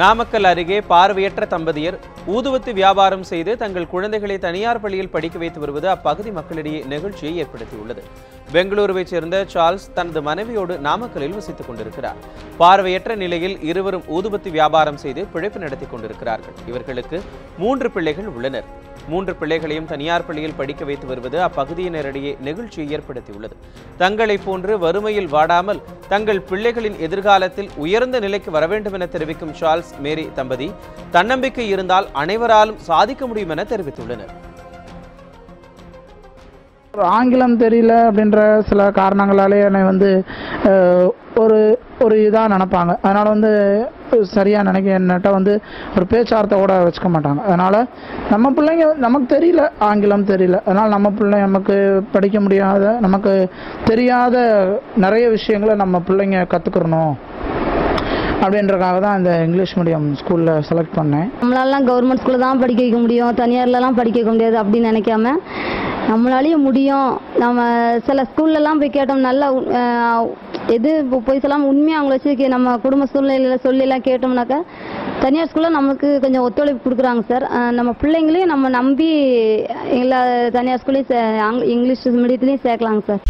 நாமக்கல் அருகே பார்வையற்ற தம்பதியர் ஊதுவத்து வியாபாரம் செய்து தங்கள் குழந்தைகளை தனியார் பள்ளியில் படிக்க வைத்து வருவது அப்பகுதி மக்களிடையே நெகிழ்ச்சியை ஏற்படுத்தியுள்ளது. பெங்களூருவைச் சேர்ந்த சார்ல்ஸ் தனது மனைவியோடு நாமக்கலில் வசித்துக் கொண்டிருக்கிறார். பார்வையற்ற நிலையில் இருவரும் ஊதுவத்து வியாபாரம் செய்து பிழைப்பு நடத்தி கொண்டிருக்கிறார்கள். இவர்களுக்கு மூன்று பிள்ளைகள் உள்ளனர். மூன்று பிள்ளைகளையும் தனியார் பள்ளியில் படிக்க வைத்து வருவது அப்பகுதியினரிடையே நெகிழ்ச்சியை ஏற்படுத்தியுள்ளது. தங்களைப் போன்று வறுமையில் வாடாமல் தங்கள் பிள்ளைகளின் எதிர்காலத்தில் உயர்ந்த நிலைக்கு வர வேண்டும் என தெரிவிக்கும் சார்ல்ஸ் மேரி தம்பதி தன்னம்பிக்கை இருந்தால் அனைவராலும் சாதிக்க முடியும் என தெரிவித்துள்ளனர். ஆங்கிலம் தெரியல அப்படின்ற சில காரணங்களாலே என்னை வந்து ஒரு ஒரு இதாக நினைப்பாங்க. அதனால் வந்து சரியாக நினைக்க வந்து ஒரு பேச்சார்த்தோட கூட வச்சுக்க மாட்டாங்க. அதனால் நம்ம பிள்ளைங்க நமக்கு தெரியல ஆங்கிலம் தெரியல. அதனால் நம்ம பிள்ளை நமக்கு படிக்க முடியாத நமக்கு தெரியாத நிறைய விஷயங்களை நம்ம பிள்ளைங்க கற்றுக்கிறணும் அப்படின்றக்காக தான் இந்த இங்கிலீஷ் மீடியம் ஸ்கூலில் செலக்ட் பண்ணேன். நம்மளாலாம் கவர்மெண்ட் ஸ்கூலில் தான் படிக்க வைக்க முடியும். தனியார்லலாம் படிக்க வைக்க முடியாது அப்படின்னு நினைக்காம நம்மளாலேயும் முடியும். நம்ம சில ஸ்கூல்லலாம் போய் கேட்டோம் நல்லா எது இப்போ போய் சொல்லாமல் உண்மையாக அவங்கள வச்சு கே- நம்ம குடும்ப சூழ்நிலையில் சொல்லிலாம் கேட்டோம்னாக்கா தனியார் ஸ்கூலில் நமக்கு கொஞ்சம் ஒத்துழைப்பு கொடுக்குறாங்க சார். நம்ம பிள்ளைங்களையும் நம்ம நம்பி எல்லா தனியார் ஸ்கூல்லையும் ஆங்- இங்கிலீஷ் மீடியத்துலேயும் சேர்க்கலாங்க சார்.